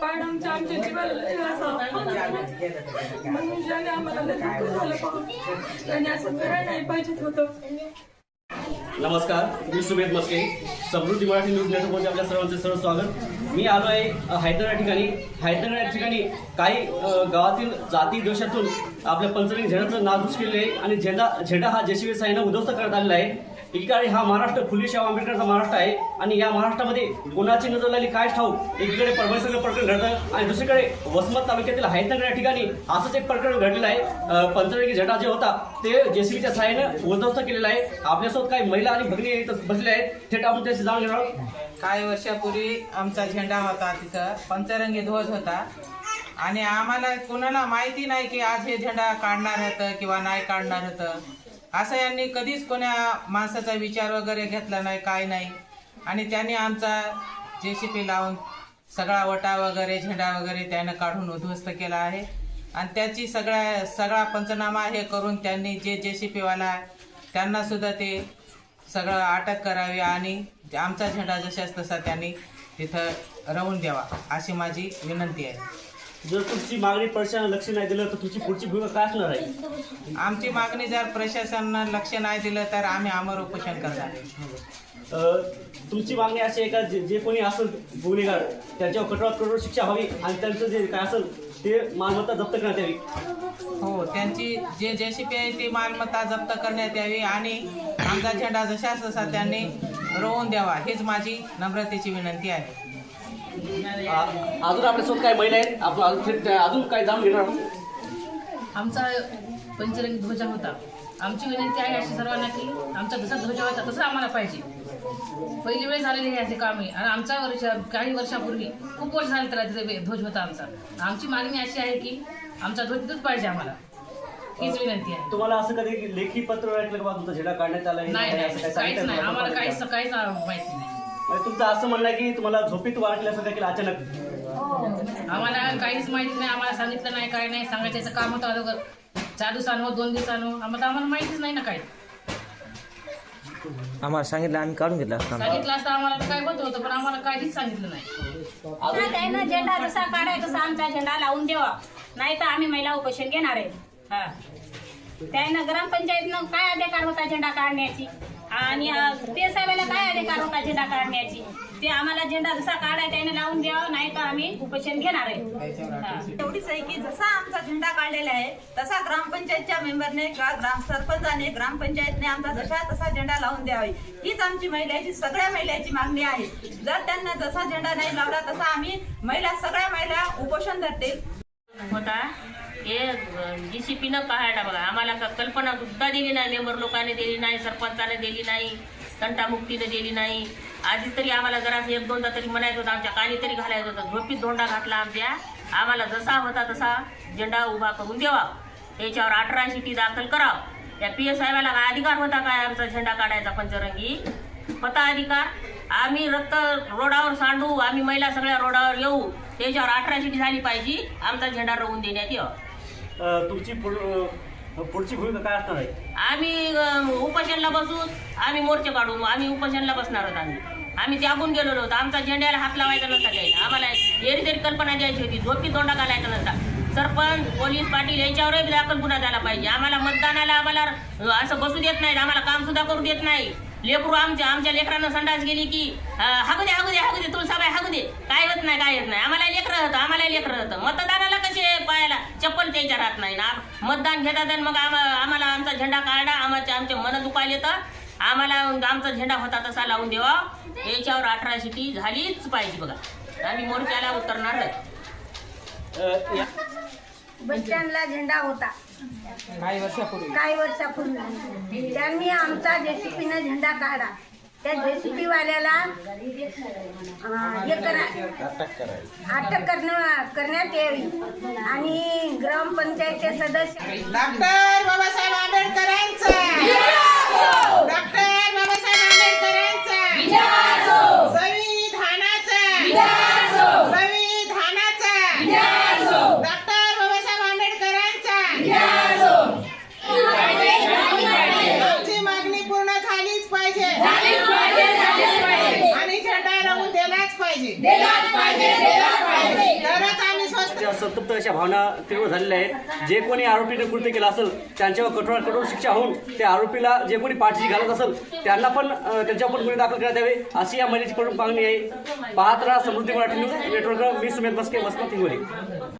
पाहणं आमच्या आमच्या जीवाला म्हणून ज्याने आम्हाला झालं पाहून. त्याने असं करायला नाही पाहिजेत होतं. नमस्कार मी सुमेध मस्के. समृद्धी मराठी न्यूज नेटवर्कमध्ये आपल्या सर्वांचे सर्व स्वागत. मी आलो आहे अ, हैदर या ठिकाणी. हैदर या ठिकाणी काही गावातील जाती दोषातून आपल्या पंचरंगी झेंड्याचं नादूस केलेलं आहे. आणि झेंडा झेंडा हा जेसीबी साईनं उद्ध्वस्त करण्यात आलेला आहे. एकीकडे हा महाराष्ट्र फुले आंबेडकरचा महाराष्ट्र आहे आणि या महाराष्ट्रामध्ये कोणाची नजर लागली काय ठाऊक? एकीकडे परमेश्वर प्रकरण घडतं आणि दुसरीकडे वसमत तालुक्यातील हैदनगर या ठिकाणी असंच एक प्रकरण घडलेलं आहे. पंचवेगी पंचरंगी झेंडा जे होता ते जेसीबीच्या सहाय्यानं उद्ध्वस्त केलेला आहे. आपल्यासोबत काही महिला आणि भगिनी इथं आहेत. थेट आपण त्याशी जाणून घेणार काही वर्षापूर्वी आमचा झेंडा होता तिथं. पंचरंगी ध्वज होता. आणि आम्हाला कोणाला माहिती नाही की आज हे झेंडा काढणार होतं किंवा नाही काढणार होतं. असं यांनी कधीच कोण्या माणसाचा विचार वगैरे घेतला नाही काय नाही. आणि त्यांनी आमचा जेसीपी लावून सगळा वटा वगैरे झेंडा वगैरे त्यानं काढून उद्ध्वस्त केला आहे. आणि त्याची सगळ्या सगळा पंचनामा हे करून त्यांनी जे जे सी पीवाला त्यांनासुद्धा ते सगळं अटक करावी आणि आमचा झेंडा जशाच तसा त्यांनी तिथं राहून द्यावा अशी माझी विनंती आहे. जर तुमची मागणी प्रशासनानं लक्ष नाही दिलं तर तुमची पुढची भूमिका काय असणार आहे? आमची मागणी जर प्रशासनानं लक्ष नाही दिलं तर आम्ही अमर उपोषण करणार. अ, तुमची मागणी अशी आहे का जे जे कोणी असेल गुन्हेगार त्यांच्यावर कठोरात कठोर शिक्षा व्हावी आणि त्यांचं जे काय असेल ते मालमत्ता जप्त करण्यात यावी? हो त्यांची जे जेसीपी आहे ती मालमत्ता जप्त करण्यात यावी आणि आमचा झेंडा जशाच तसा त्यांनी रोवून द्यावा हीच माझी नम्रतेची विनंती आहे. अजून आपल्यासोबत काही महिला आहेत? आपण अजून थेट अजून काय जाणून घेणार आहोत? आमचा पंचरंगी ध्वजा होता. आमची विनंती आहे अशी सर्वांना की आमचा जसा ध्वजा होता तसं आम्हाला पाहिजे. पहिली वेळ झालेली आहे असे कामे. आणि आमच्या वर्ष काही वर्षापूर्वी खूप वर्ष झाले त्याला तिथे ध्वज होता आमचा. आमची मागणी अशी आहे की आमचा ध्वज तिथंच पाहिजे आम्हाला. हीच विनंती आहे. तुम्हाला असं कधी लेखी पत्र ऐकलं का बा तुमचा झेंडा काढण्यात आला? आहे? नाही असं नाही. काही काहीच नाही? आम्हाला काहीच काहीच माहिती नाही. म्हणजे तुमचं असं म्हणणं आहे की तुम्हाला झोपीत वाटल्यासारखं केलं अचानक? आम्हाला काहीच माहिती नाही आम्हाला सांगितलं नाही काय नाही. सांगायचं याचं काम होतं अगोदर. चार दिवसानं दोन दिवसानं. आम्हाला आम्हाला माहितीच नाही ना काय आम्हाला सांगितलं आम्ही काढून घेतलं असतं सांगितलं असतं आम्हाला काय होत होतं पण आम्हाला काहीच सांगितलं नाही. त्यानं झेंडा जसा काढायचा तसा आमचा झेंडा लावून द्यावा नाही तर आम्ही महिला उपोषण घेणार आहे. हा. त्यानं ग्रामपंचायतनं काय अधिकार होता झेंडा काढण्याची? आणि ते साहेबाला काय अधिकार होता झेंडा काढण्याची? ते आम्हाला झेंडा जसा काढायचा त्याने लावून द्यावा नाही तर आम्ही उपोषण घेणार आहे. एवढीच आहे की जसा आमचा झेंडा काढलेला आहे तसा ग्रामपंचायतच्या मेंबरने किंवा ग्राम सरपंचाने ग्रामपंचायतने आमचा जसा तसा झेंडा लावून द्यावी हीच आमची महिलाची सगळ्या महिलाची मागणी आहे. जर त्यांना जसा झेंडा नाही लावला तसा आम्ही महिला सगळ्या महिला उपोषण धरतील. होता. हे जी सी पीनं पाहायला बघा. आम्हाला क- कल्पना सुद्धा दिली नाही. मेंबर लोकांनी दिली नाही. सरपंचाने दिली नाही. तंटामुक्तीने दिली नाही. आधी तरी आम्हाला जरा एक दोनदा तरी म्हणायचं होतं. आमच्या कानी तरी घालायचं होतं. झोपीत धोंडा घातला आमच्या. आम्हाला जसा होता तसा झेंडा उभा करून द्यावा. त्याच्यावर अठरा शिटी दाखल करावं. या पी एस साहेबाला काय अधिकार होता काय? आमचा झेंडा काढायचा पंचरंगी? पता अधिकार. आम्ही रक्त रोडावर सांडू. आम्ही महिला सगळ्या रोडावर येऊ. त्याच्यावर अठरा शिटी झाली पाहिजे. आमचा झेंडा रोवून देण्यात यावा. तुमची पुढची भूमिका काय असणार आहे? आम्ही उपोषणला बसून आम्ही मोर्चे काढून आम्ही उपोषणला बसणार आहोत आम्ही. आम्ही त्यागून गेलेलो होतो. आमचा झेंड्याला हात लावायचा नव्हता काही आम्हाला एरी तरी कल्पना द्यायची होती. झोपी तोंडा घालायचा नव्हता. सरपंच पोलीस पाटील यांच्यावरही दाखल गुन्हा झाला पाहिजे. आम्हाला मतदानाला आम्हाला असं बसू देत नाही आम्हाला काम सुद्धा करू देत नाही. लेकरू आमच्या आमच्या लेकरांना संडास गेली की हागू दे हागू दे हागू दे तुळसाबाई हागू दे. काय होत नाही काय होत नाही. आम्हाला लेकरं होतं आम्हाला लेकरं होतं. मतदान त्याच्या राहत नाही ना. मतदान घेतात आणि मग आम्हा- आम्हाला आमचा झेंडा काढला आमच्या आमचे मन दुखायले तर आम्हाला आमचा झेंडा होता तसा लावून द्यावा याच्यावर अठरा शिटी झालीच पाहिजे बघा. आम्ही मोर्चाला उतरणार स्टँडला झेंडा होता. काही वर्षापूर्वी. काही वर्षापूर्वी. त्यांनी आमचा जेसीपीनं झेंडा काढा. त्या जेसीपी वाल्याला अं, हे करा. अटक करणं करण्यात यावी. आणि ग्रामपंचायतचे सदस्य डॉक्टर बाबासाहेब आंबेडकरांचा डॉक्टर बाबासाहेब आंबेडकरांचा संविधानाचा संविधानाचा डॉक्टर बाबासाहेब आंबेडकरांचा आमची मागणी पूर्ण झालीच पाहिजे आणि झेंडा लावून दिलाच पाहिजे. तर संतप्त अशा भावना तीव्र झालेल्या आहेत. जे कोणी आरोपीने कृत्य केलं असेल त्यांच्यावर कठोर कठोर शिक्षा होऊन त्या आरोपीला जे कोणी पाठीशी घालत असेल त्यांना पण त्यांच्यावर पण गुन्हे दाखल करण्यात यावे. अशी या महिलेची प्रमुख मागणी आहे. पाहत राहा समृद्धी मराठी न्यूज नेटवर्क मी सुमेध मस्के वसमत हिंगोली.